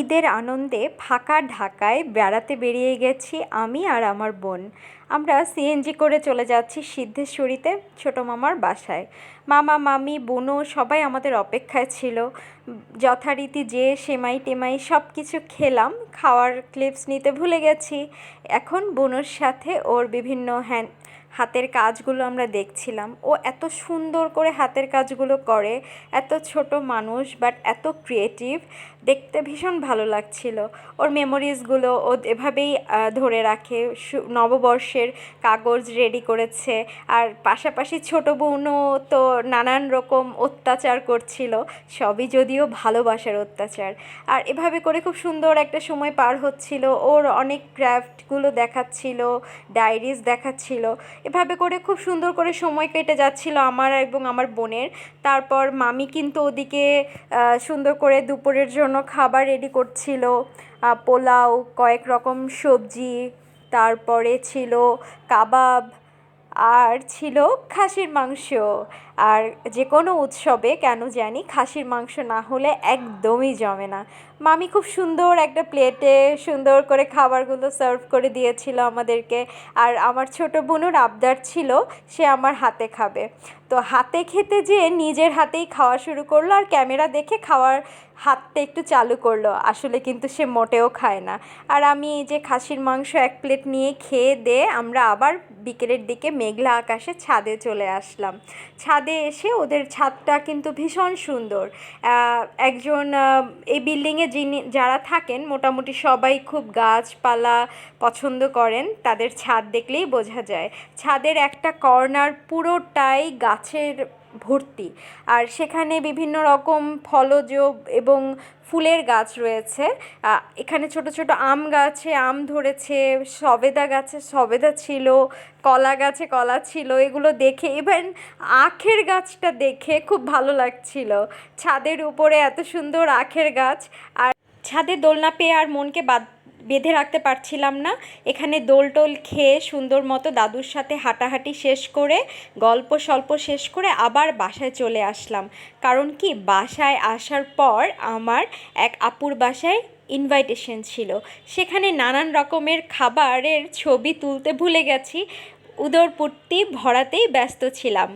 ঈদের আনন্দে ফাঁকা ঢাকায় বেড়াতে বেরিয়ে গেছি আমি আর আমার বোন। আমরা সিএনজি করে চলে যাচ্ছি সিদ্ধেশ্বরীতে, ছোটো মামার বাসায়। মামা, মামি, বোনও সবাই আমাদের অপেক্ষায় ছিল। যথারীতি যে সেমাই টেমাই সব কিছু খেলাম, খাওয়ার ক্লিপস নিতে ভুলে গেছি। এখন বোনের সাথে ওর বিভিন্ন হ্যান্ড হাতের কাজগুলো আমরা দেখছিলাম। ও এত সুন্দর করে হাতের কাজগুলো করে, এত ছোট মানুষ বাট এত ক্রিয়েটিভ দেখতে ভীষণ ভালো লাগছিল। ওর মেমোরিজগুলো ও এভাবেই ধরে রাখে। নববর্ষের কাগজ রেডি করেছে। আর পাশাপাশি ছোট বোনও তো নানান রকম অত্যাচার করছিল। সবই যদিও ভালোবাসার অত্যাচার। আর এভাবে করে খুব সুন্দর একটা সময় পার হচ্ছিল। ওর অনেক ক্রাফটগুলো দেখাচ্ছিল ডায়েরিজ দেখাচ্ছিল। এভাবে করে খুব সুন্দর করে সময় কেটে যাচ্ছিল আমার এবং আমার বোনের। তারপর মামি কিন্তু ওদিকে সুন্দর করে দুপুরের জন্য খাবার রেডি করছিল। পোলাও, কয়েক রকম সবজি, তারপরে ছিল কাবাব, আর ছিল খাসির মাংস। আর যে কোনো উৎসবে, কেন জানি, খাসির মাংস না হলে একদমই জমে না। মামি খুব সুন্দর একটা প্লেটে সুন্দর করে খাবারগুলো সার্ভ করে দিয়েছিল আমাদেরকে। আর আমার ছোট বোনুর আবদার ছিল, সে আমার হাতে খাবে। তো হাতে খেতে যেয়ে নিজের হাতেই খাওয়া শুরু করল আর ক্যামেরা দেখে খাওয়ার হাতটা একটু চালু করল। আসলে কিন্তু সে মোটেও খায় না। আর আমি এই যে খাসির মাংস এক প্লেট নিয়ে খেয়ে দিয়ে আমরা আবার বিকেলের দিকে মেঘলা আকাশে ছাদে চলে আসলাম। ছাদে এসে ওদের ছাদটা কিন্তু ভীষণ সুন্দর। একজন এই বিল্ডিংয়ে যিনি, যারা থাকেন মোটামুটি সবাই খুব গাছপালা পছন্দ করেন। তাদের ছাদ দেখলেই বোঝা যায়। ছাদের একটা কর্নার পুরোটাই গাছের ভর্তি। আর সেখানে বিভিন্ন রকম ফলজ এবং ফুলের গাছ রয়েছে। এখানে ছোট ছোট আম গাছে আম ধরেছে, সবেদা গাছে সবেদা ছিল, কলা গাছে কলা ছিল, এগুলো দেখে ইভেন আখের গাছটা দেখে খুব ভালো লাগছিল। ছাদের উপরে এত সুন্দর আখের গাছ। আর ছাদে দোলনা পেয়ে আর মনকে বাদ বেঁধে রাখতে পারছিলাম না। এখানে দোল টোল খেয়ে সুন্দর মতো দাদুর সাথে হাঁটাহাঁটি শেষ করে, গল্প স্বল্প শেষ করে আবার বাসায় চলে আসলাম। কারণ কি, বাসায় আসার পর আমার এক আপুর বাসায় ইনভাইটেশন ছিল। সেখানে নানান রকমের খাবারের ছবি তুলতে ভুলে গেছি। উদরপূর্তি ভরাতেই ব্যস্ত ছিলাম।